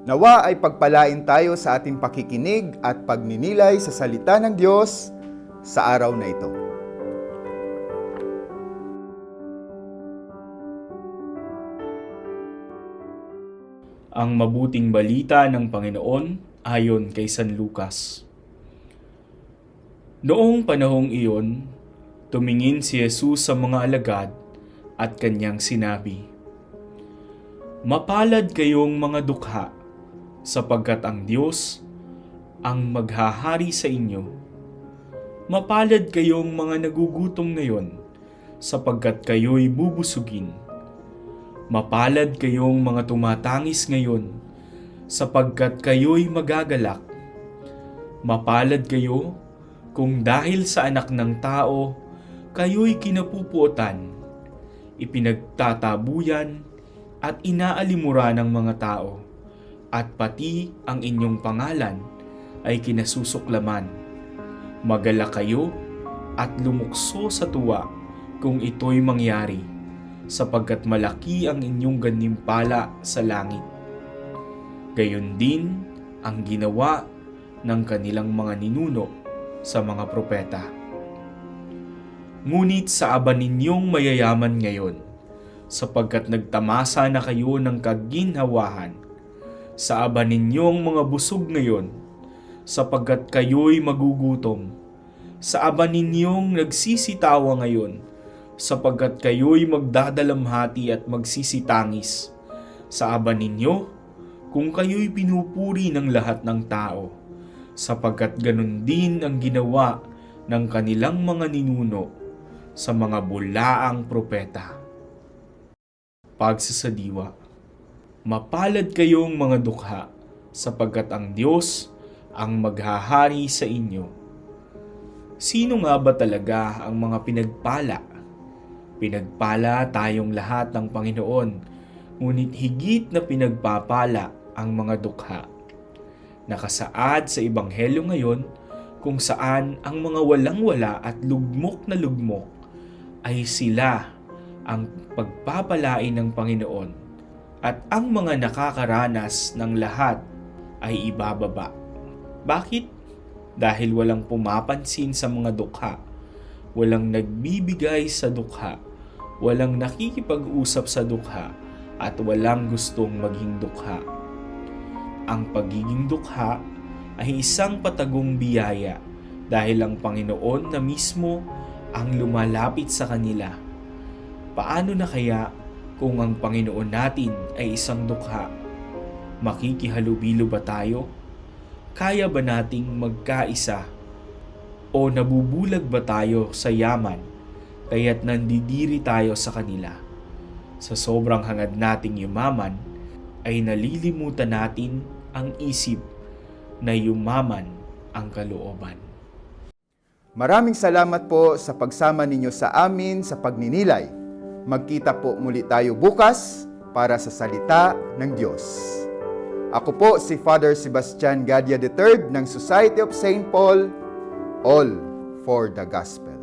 Nawa ay pagpalain tayo sa ating pakikinig at pagninilay sa salita ng Diyos sa araw na ito. Ang mabuting balita ng Panginoon ayon kay San Lucas. Noong panahong iyon, tumingin si Jesus sa mga alagad at kanyang sinabi, Mapalad kayong mga dukha, sapagkat ang Diyos ang maghahari sa inyo. Mapalad kayong mga nagugutom ngayon, sapagkat kayo'y bubusugin. Mapalad kayong mga tumatangis ngayon, sapagkat kayo'y magagalak. Mapalad kayo kung dahil sa anak ng tao, kayo'y kinapupuotan, ipinagtatabuyan, at inaalimura ng mga tao, at pati ang inyong pangalan ay kinasusuklaman. Magala kayo at lumukso sa tuwa kung ito'y mangyari sapagkat malaki ang inyong gantimpala sa langit. Gayon din ang ginawa ng kanilang mga ninuno sa mga propeta. Ngunit sa aba ninyong mayayaman ngayon, sapagkat nagtamasa na kayo ng kaginhawahan, sa aba ninyong mga busog ngayon, sapagkat kayo'y magugutom, sa aba ninyong nagsisitawa ngayon, sapagkat kayo'y magdadalamhati at magsisitangis. Sa aba ninyo kung kayo'y pinupuri ng lahat ng tao, sapagkat ganun din ang ginawa ng kanilang mga ninuno sa mga bulaang propeta. Pagsasadiwa Mapalad kayong mga dukha, sapagkat ang Diyos ang maghahari sa inyo. Sino nga ba talaga ang mga pinagpala? Pinagpala tayong lahat ng Panginoon, ngunit higit na pinagpapala ang mga dukha. Nakasaad sa Ebanghelyo ngayon kung saan ang mga walang-wala at lugmok na lugmok ay sila ang pagpapalain ng Panginoon at ang mga nakakaranas ng lahat ay ibababa. Bakit? Dahil walang pumapansin sa mga dukha, walang nagbibigay sa dukha, walang nakikipag-usap sa dukha, at walang gustong maging dukha. Ang pagiging dukha ay isang patagong biyaya dahil ang Panginoon na mismo ang lumalapit sa kanila. Paano na kaya kung ang Panginoon natin ay isang dukha? Makikihalubilo ba tayo? Kaya ba nating magkaisa? O nabubulag ba tayo sa yaman kaya't nandidiri tayo sa kanila? Sa sobrang hangad nating yumaman, ay nalilimutan natin ang isip na yumaman ang kalooban. Maraming salamat po sa pagsama ninyo sa amin sa pagninilay. Magkita po muli tayo bukas para sa salita ng Diyos. Ako po si Father Sebastian Gadia III ng Society of St. Paul, all for the Gospel.